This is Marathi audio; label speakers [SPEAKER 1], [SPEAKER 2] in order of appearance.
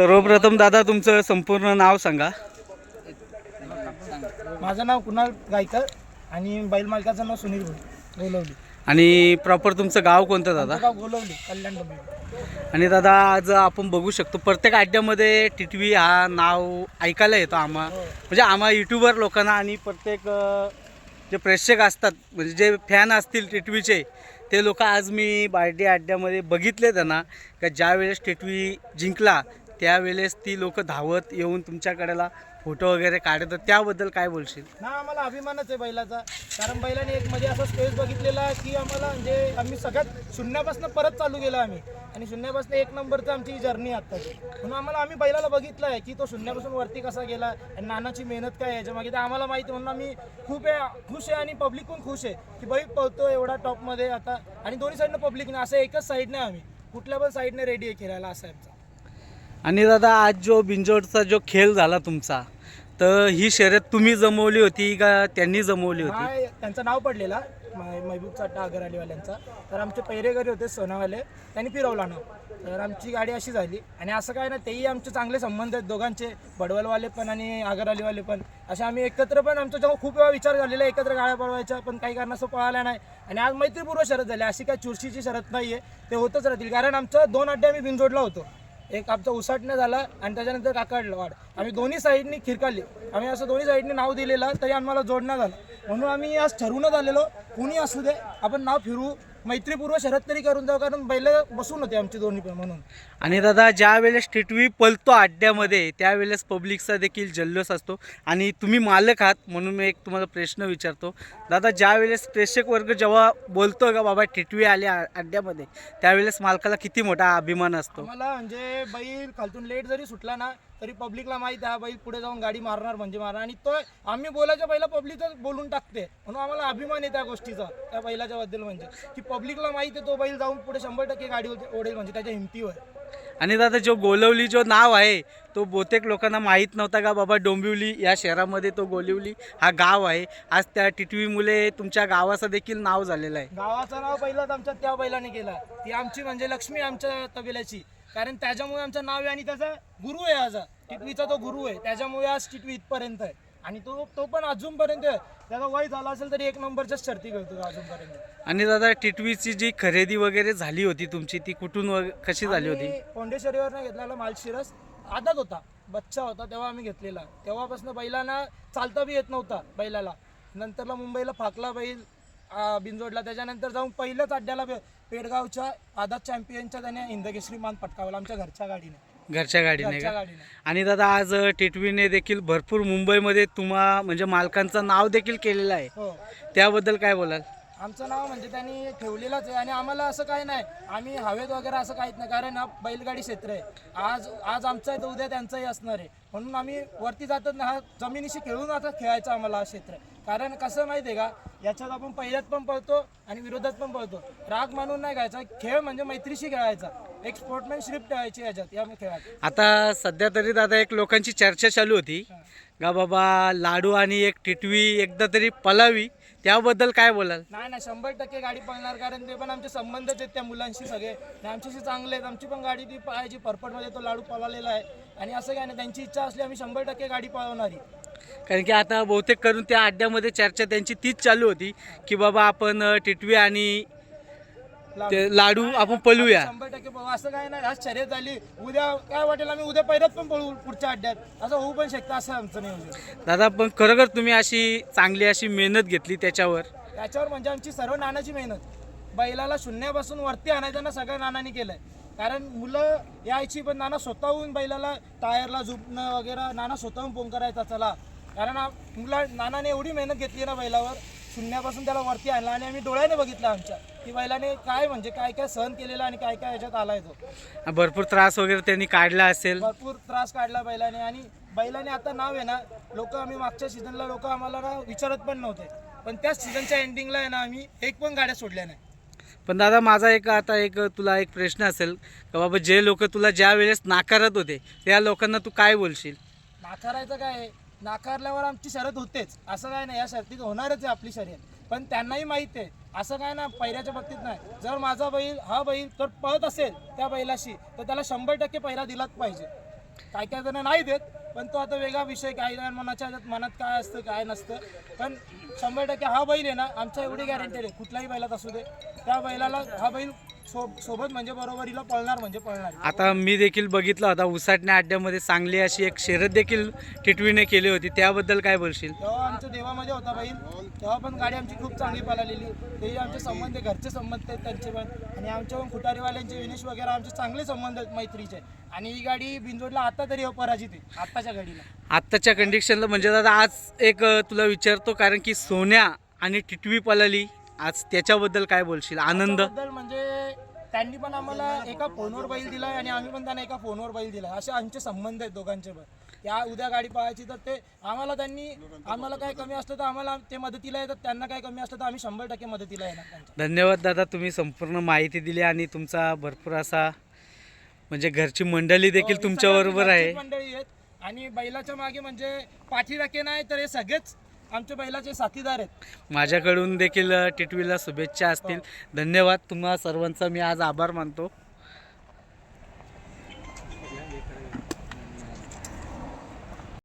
[SPEAKER 1] सर्वप्रथम दादा तुमचं संपूर्ण नाव सांगा.
[SPEAKER 2] माझं नाव कुणाल गायकर आणि बैल मालकाचं नाव सुनील भोई गोलवली.
[SPEAKER 1] आणि प्रॉपर तुमचं गाव कोणतं दादा?
[SPEAKER 2] गाव गोलवली कल्याण
[SPEAKER 1] आणि दादा आज आपण बघू शकतो प्रत्येक अड्ड्यामध्ये टिटवी हा नाव ऐकायला येतो आम्हा. म्हणजे आम्हा युट्यूबर लोकांना आणि प्रत्येक जे प्रेक्षक असतात म्हणजे जे फॅन असतील टिटवीचे ते लोक आज मी बार्डी अड्ड्यामध्ये बघितले त्यांना का ज्या वेळेस टिटवी जिंकला त्यावेळेस ती लोक धावत येऊन तुमच्याकडेला फोटो वगैरे काढतात त्याबद्दल काय बोलशील?
[SPEAKER 2] ना आम्हाला अभिमानच आहे बैलाचा. कारण बैलाने एक मध्ये असा स्पेस बघितलेला की आम्हाला म्हणजे आम्ही सगळ्यात शून्यापासून परत चालू गेलो आम्ही. आणि शून्यापासून एक नंबरचं आमची जर्नी आत्ताची म्हणून आम्हाला आम्ही बैलाला बघितलं आहे की तो शून्यापासून वरती कसा गेला आणि नानाची मेहनत काय याच्या याच्यामागे. तर आम्हाला माहिती म्हणून आम्ही खूप आहे खुश आहे आणि पब्लिक पण खुश आहे की बैल पळतो एवढा टॉपमध्ये आता. आणि दोन्ही साईडनं पब्लिक नाही असं एकच साईडने आम्ही. कुठल्या पण साईडने रेडी आहे खेळायला असं आहे आमचं.
[SPEAKER 1] आणि दादा आज जो बिंजोडचा जो खेळ झाला तुमचा तर ही शर्यत तुम्ही जमवली होती का त्यांनी जमवली होती?
[SPEAKER 2] हा त्यांचं नाव पडलेला म- महबूब चट्टा आगरवालीवाल्यांचा तर आमचे पैरेकरी होते सोनावाले. त्यांनी फिरवला ना तर आमची गाडी अशी झाली. आणि असं काय ना तेही आमचे चांगले संबंध आहेत दोघांचे. बडवलवाले पण आणि आगरवालीवाले पण. असे आम्ही एकत्र पण आमचा जेव्हा खूप वेळा विचार झालेला आहे, एकत्र गाड्या पळवायच्या पण काही कारणास्तव पळाल्या नाही. आणि आज मैत्रीपूर्व शरद झाली. अशी काय चुरशीची शरद नाही आहे ते होतच राहतील. कारण आमचं दोन अड्डे आम्ही बिनजोडला होतो. एक आमचा उसाटणं झाला आणि त्याच्यानंतर काकाडलं वाढ. आम्ही दोन्ही साईडनी खिरकाली. आम्ही असं दोन्ही साईडनी नाव दिलेलं तरी आम्हाला जोडणं झालं. म्हणून आम्ही आज ठरवूनच आलेलो कुणी असू दे आपण नाव फिरू. मैत्रीपूर्व शरद तरी करून जाऊ कारण बैल बसून होते आमची दोन्ही पण म्हणून.
[SPEAKER 1] आणि दादा ज्या वेळेस टिटवी पलतो अड्ड्यामध्ये त्यावेळेस पब्लिकचा देखील जल्लोष असतो. आणि तुम्ही मालक आहात म्हणून मी एक तुम्हाला प्रश्न विचारतो. दादा ज्या वेळेस प्रेक्षक वर्ग जेव्हा बोलतो का बाबा टिटवी आली अड्ड्यामध्ये त्यावेळेस मालकाला किती मोठा अभिमान असतो?
[SPEAKER 2] आम्हाला म्हणजे बैल खालतून लेट जरी सुटला ना तरी पब्लिकला माहिती आहे हा बैल पुढे जाऊन गाडी मारणार म्हणजे मारणार. आणि तो आम्ही बोलायच्या पहिला पब्लिकच बोलून टाकते. म्हणून आम्हाला अभिमान आहे त्या गोष्टीचा त्या बैलाच्या बद्दल म्हणजे. की पब्लिकला माहिती आहे तो बैल जाऊन पुढे शंभर टक्के गाडी ओढेल म्हणजे त्याच्या हिमतीवर.
[SPEAKER 1] आणि दादा जो गोलवली जो नाव आहे तो बहुतेक लोकांना माहीत नव्हता का बाबा डोंबिवली या शहरामध्ये तो गोलिवली हा गाव आहे. आज त्या टिटवी मुले तुमच्या गावाचं देखील नाव झालेलं आहे.
[SPEAKER 2] गावाचं नाव पहिलाच आमच्या त्या बैलाने केला ती आमची म्हणजे लक्ष्मी आमच्या तबेल्याची. कारण त्याच्यामुळे आमचं नाव आहे आणि त्याचा गुरु आहे आज. टिटवीचा तो गुरु आहे. त्याच्यामुळे आज टिटवी इथपर्यंत आहे. आणि तो तो पण अजूनपर्यंत. त्याचा वय झाला असेल तरी एक नंबरच्याच शर्ती करतो तो अजूनपर्यंत.
[SPEAKER 1] आणि दादा टिटवीची जी खरेदी वगैरे झाली होती तुमची ती कुठून कशी झाली होती?
[SPEAKER 2] आम्ही पोंडेश्वरीवरनं घेतलेला मालशिरस आदात होता बच्चा होता तेव्हा आम्ही घेतलेला. तेव्हापासून बैलांना चालता बी येत नव्हता बैलाला. नंतरला मुंबईला फाकला बैल आ, बिनजोडला. त्याच्यानंतर जाऊन पहिल्याच अड्ड्याला पे- पेडगावच्या आदात चॅम्पियनच्या त्याने हिंदकेसरी मान पटकावला आमच्या घरच्या गाडीने.
[SPEAKER 1] घरच्या गाडीने
[SPEAKER 2] घरच्या
[SPEAKER 1] का
[SPEAKER 2] गाडीने.
[SPEAKER 1] आणि दादा आज टिटवीने देखील भरपूर मुंबईमध्ये तुम्हा म्हणजे मालकांचं नाव देखील केलेलं आहे.
[SPEAKER 2] हो.
[SPEAKER 1] त्याबद्दल काय बोलाल?
[SPEAKER 2] आमचं नाव म्हणजे त्यांनी ठेवलेलंच आहे आणि आम्हाला असं काही नाही. आम्ही हवेत वगैरे असं काहीच नाही कारण हा बैलगाडी क्षेत्र आहे. आज आज आमचं आहे तर उद्या त्यांचंही असणार आहे. म्हणून आम्ही वरती जातात ना हा जमिनीशी खेळून आता खेळायचं आम्हाला हा क्षेत्र कारण कसं माहिती आहे का? याच्यात आपण पहिल्यात पण पळतो आणि विरोधात पण पळतो. राग मानून नाही खायचा खेळ म्हणजे मैत्रीशी खेळायचा. एक स्पोर्टमॅनशिप ठेवायची याच्यात या खेळात.
[SPEAKER 1] आता सध्या तरी दादा एक लोकांची चर्चा चालू होती. का बाबा लाडू आणि एक टिटवी एकदा तरी पलावी त्याबद्दल काय बोलाल?
[SPEAKER 2] नाही नाही शंभर टक्के गाडी पळणार. कारण ते पण आमचे संबंधच आहेत त्या मुलांशी सगळे. आणि आमच्याशी चांगले आहेत आमची पण गाडी ती पळायची परपटमध्ये तो लाडू पळालेला आहे. आणि असं काय नाही त्यांची इच्छा असली आम्ही शंभर टक्के गाडी पळवणारी.
[SPEAKER 1] कारण की आता बहुतेक करून त्या अड्ड्यामध्ये चर्चा त्यांची तीच चालू होती की बाबा आपण टिटवी आणि ते लाडू आपण पळूया
[SPEAKER 2] शंभर टक्के असं काय नाही आज शर्यत झाली. उद्या काय वाटेल आम्ही उद्या पहिल्यात पण पळू पुढच्या अड्ड्यात. असं होऊ पण शकतं असं आमचं नियोजन
[SPEAKER 1] दादा पण खरोखर तुम्ही अशी चांगली अशी मेहनत घेतली त्याच्यावर?
[SPEAKER 2] त्याच्यावर म्हणजे आमची सर्व नानाची मेहनत. बैलाला शून्यापासून वरती आणायचं ना सगळ्या नानांनी केलंय. कारण मुलं यायची पण नाना स्वतःहून बैलाला टायरला झुपणं वगैरे नाना स्वतःहून फोन करायचा चला कारण मुला नानाने एवढी मेहनत घेतली ना बैलावर शून्यापासून त्याला वरती आणला आणि आम्ही डोळ्याने बघितलं आमच्या. की बैलाने काय म्हणजे काय काय सहन केलेलं आणि काय काय याच्यात आलाय तो.
[SPEAKER 1] भरपूर त्रास वगैरे त्यांनी काढला असेल.
[SPEAKER 2] भरपूर त्रास काढला बैलाने आणि बैलाने आता नाव आहे ना लोक आम्ही मागच्या सीझनला लोक आम्हाला ना विचारत पण नव्हते. पण त्याच सीझनच्या एंडिंगला आहे ना आम्ही एक पण गाड्या सोडल्या नाही.
[SPEAKER 1] पण दादा माझा एक आता एक तुला एक प्रश्न असेल का बाबा जे लोक तुला ज्या वेळेस नाकारत होते त्या लोकांना तू काय बोलशील?
[SPEAKER 2] नाकारायचं काय? नाकारल्यावर आमची शर्यत होतेच. असं काय नाही या शर्तीत होणारच आहे आपली शर्यत. पण त्यांनाही माहीत आहे असं काय ना पहिल्याच्या बाबतीत नाही. जर माझा बैल हा बैल तर पळत असेल त्या बैलाशी तर त्याला शंभर टक्के पहिला दिलाच पाहिजे. काय काय जण नाही देत पण तो आता वेगळा विषय काय काय मनाच्या मनात काय असतं काय नसतं. पण शंभर टक्के हा बैल आहे ना आमच्या एवढी गॅरंटेड आहे. कुठल्याही बैलात असू दे. त्या बैलाला हा बैल सो सोबत म्हणजे बरोबरीला पळणार म्हणजे पळणार.
[SPEAKER 1] आता मी देखील बघितलं होता उसाटण्या अड्ड्यामध्ये चांगली अशी एक शर्यत देखील टिटवीने केली होती. त्याबद्दल काय बोलशील?
[SPEAKER 2] तेव्हा आमच्या देवामध्ये होता बैल तेव्हा पण गाडी आमची खूप चांगली पळालेली. तेही आमचे संबंध आहे, घरचे संबंध आहेत त्यांचे पण. आणि आमच्या पण खुटारीवाल्यांचे विनेश वगैरे आमचे चांगले संबंध आहेत मैत्रीचे. आणि ही गाडी बिंजोडला आता तरी पराजित आहे आत्ताच्या गाडीला
[SPEAKER 1] आत्ताच्या कंडिशनला म्हणजे दादा आज एक तुला विचारतो कारण की सोन्या आणि टिटवी पळाली. आज त्याच्याबद्दल काय बोलशील? आनंद?
[SPEAKER 2] म्हणजे त्यांनी पण आम्हाला एका फोनवर बैल दिलाय आणि आम्ही पण त्यांना एका फोनवर बैल दिलाय. असे आमचे संबंध आहेत दोघांचे पण. त्या उद्या गाडी पळायची तर ते आम्हाला त्यांनी आम्हाला काय कमी असलं तर आम्हाला ते मदतीला येतात. त्यांना काय कमी असलं तर आम्ही शंभर टक्के मदतीला येणार त्यांच्या.
[SPEAKER 1] धन्यवाद दादा तुम्ही संपूर्ण माहिती दिली आणि तुमचा भरपूर असा म्हणजे घरची मंडळी देखील
[SPEAKER 2] हो,
[SPEAKER 1] तुमच्या बरोबर आहे.
[SPEAKER 2] मंडळी आहेत. आणि बैलाच्या मागे म्हणजे पाठीराखे नाही तर हे सगळेच आमच्या बैलाचे साथीदार आहेत.
[SPEAKER 1] माझ्याकडून देखील टिटवीला शुभेच्छा असतील. धन्यवाद तुम्हा सर्वांचा. मी आज आभार मानतो.